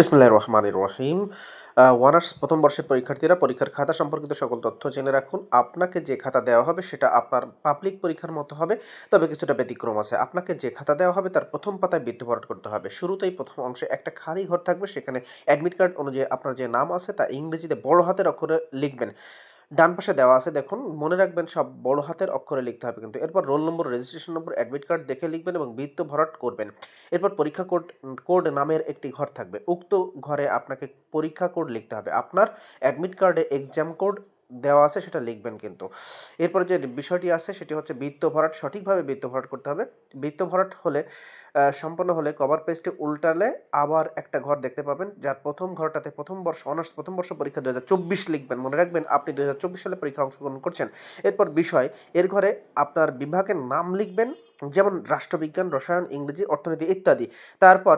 বিসমিল্লাহ রহমানির রহিম। ওয়ানার্স প্রথম বর্ষের পরীক্ষার্থীরা পরীক্ষার খাতা সম্পর্কিত সকল তথ্য জেনে রাখুন। আপনাকে যে খাতা দেওয়া হবে সেটা আপনার পাবলিক পরীক্ষার মতো হবে, তবে কিছুটা ব্যতিক্রম আছে। আপনাকে যে খাতা দেওয়া হবে তার প্রথম পাতায় বৃত্তি ভরাট করতে হবে। শুরুতেই প্রথম অংশে একটা খালি ঘর থাকবে, সেখানে অ্যাডমিট কার্ড অনুযায়ী আপনার যে নাম আছে তা ইংরেজিতে বড় হাতের অক্ষরে লিখবেন। ডান পাশে দেওয়া আছে, দেখুন, মনে রাখবেন সব বড় হাতের অক্ষরে লিখতে হবে কিন্তু। এরপর roll number registration number admit card দেখে লিখবেন এবং বৃত্ত ভরাট করবেন। এরপর পরীক্ষা কোড কোড নামের একটি ঘর থাকবে। উক্ত ঘরে আপনাকে পরীক্ষা কোড লিখতে হবে। আপনার অ্যাডমিট কার্ডে এক্সাম কোড দেওয়া আছে সেটা লিখবেন কিন্তু। এরপর যে বিষয়টি আছে সেটি হচ্ছে বৃত্ত ভরাট, সঠিকভাবে বৃত্ত ভরাট করতে হবে। বৃত্ত ভরাট হলে সম্পন্ন হলে কভার পেজটি উল্টালে আবার একটা ঘর দেখতে পাবেন, যার প্রথম ঘরটাতে প্রথম বর্ষ, অনার্স প্রথম বর্ষ পরীক্ষা দু হাজার চব্বিশ লিখবেন। মনে রাখবেন, আপনি দু হাজার চব্বিশ সালে পরীক্ষা অংশগ্রহণ করছেন। এরপর বিষয়, এর ঘরে আপনার বিভাগের নাম লিখবেন, যেমন রাষ্ট্রবিজ্ঞান, রসায়ন, ইংরেজি, অর্থনীতি ইত্যাদি। তারপর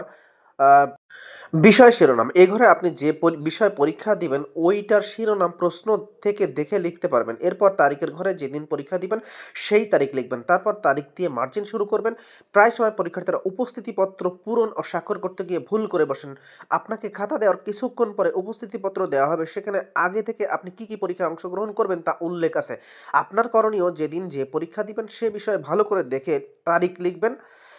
বিষয় শিরোনাম, এ ঘরে আপনি যে বিষয় পরীক্ষা দিবেন, ওইটার শিরোনাম প্রশ্ন থেকে দেখে লিখতে পারবেন। এরপর তারিখের ঘরে যেদিন পরীক্ষা দিবেন, সেই তারিখ লিখবেন। তারপর তারিখ দিয়ে মার্জিন শুরু করবেন। প্রায় সময় পরীক্ষার্থীরা উপস্থিতিপত্র পূরণ ও স্বাক্ষর করতে গিয়ে ভুল করে বসেন। আপনাকে খাতা দেওয়ার কিছুক্ষণ পরে উপস্থিতিপত্র দেওয়া হবে। সেখানে আগে থেকে আপনি কি কি পরীক্ষায় অংশগ্রহণ করবেন তা উল্লেখ আছে। আপনার করণীয় যেদিন যে পরীক্ষা দিবেন, সে বিষয়ে ভালো করে দেখে তারিখ লিখবেন।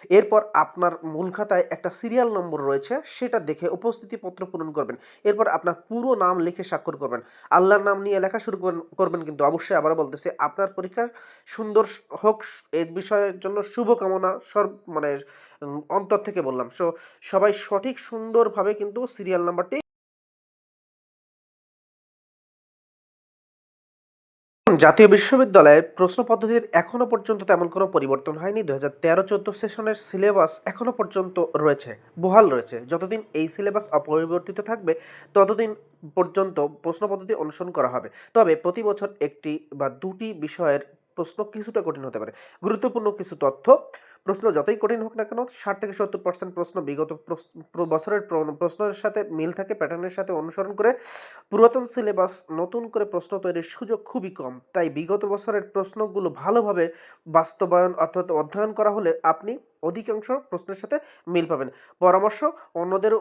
এরপর আপনার মূল খাতায় একটা সিরিয়াল নম্বর রয়েছে সেটা দেখে উপস্থিতিপত্র পূরণ করবেন। এরপর আপনার পুরো নাম লিখে স্বাক্ষর করবেন। আল্লাহর নাম নিয়ে লেখা শুরু করবেন কিন্তু অবশ্যই আবার বলতেছে, আপনার পরীক্ষার সুন্দর হোক এই বিষয়ের জন্য শুভকামনা সর্ব মানে অন্তর থেকে বললাম। সো সবাই সঠিক, সুন্দরভাবে কিন্তু সিরিয়াল নাম্বারটি জাতীয় বিশ্ববিদ্যালয়ের প্রশ্ন পদ্ধতির এখনও পর্যন্ত তেমন কোনো পরিবর্তন হয়নি। দু হাজার তেরো চোদ্দ সেশনের সিলেবাস এখনও পর্যন্ত রয়েছে, বহাল রয়েছে। যতদিন এই সিলেবাস অপরিবর্তিত থাকবে, ততদিন পর্যন্ত প্রশ্ন পদ্ধতি অনুসরণ করা হবে। তবে প্রতি বছর একটি বা দুটি বিষয়ের প্রশ্ন কিছুটা কঠিন হতে পারে। গুরুত্বপূর্ণ কিছু তথ্য। প্রশ্ন যতই কঠিন হোক না কেন, ষাট থেকে সত্তর পার্সেন্ট প্রশ্ন বিগত বছরের প্রশ্নের সাথে মিল থাকে, প্যাটার্নের সাথে অনুসরণ করে। পুরাতন সিলেবাস নতুন করে প্রশ্ন তৈরির সুযোগ খুবই কম। তাই বিগত বছরের প্রশ্নগুলো ভালোভাবে বাস্তবায়ন অর্থাৎ অধ্যয়ন করা হলে আপনি অধিকাংশ প্রশ্নের সাথে মিল পাবেন। পরামর্শ অন্যদের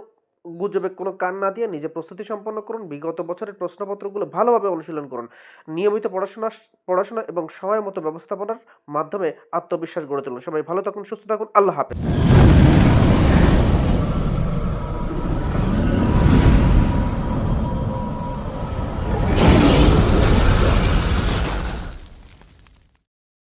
গুজবে কোনো কান না দিয়ে নিজে প্রস্তুতি সম্পন্ন করুন। বিগত বছরের প্রশ্নপত্রগুলো ভালোভাবে অনুশীলন করুন। নিয়মিত পড়াশোনা পড়াশোনা এবং সময় মতো ব্যবস্থাপনার মাধ্যমে আত্মবিশ্বাস গড়ে তুলুন। সবাই ভালো থাকুন, সুস্থ থাকুন। আল্লাহ হাফেজ।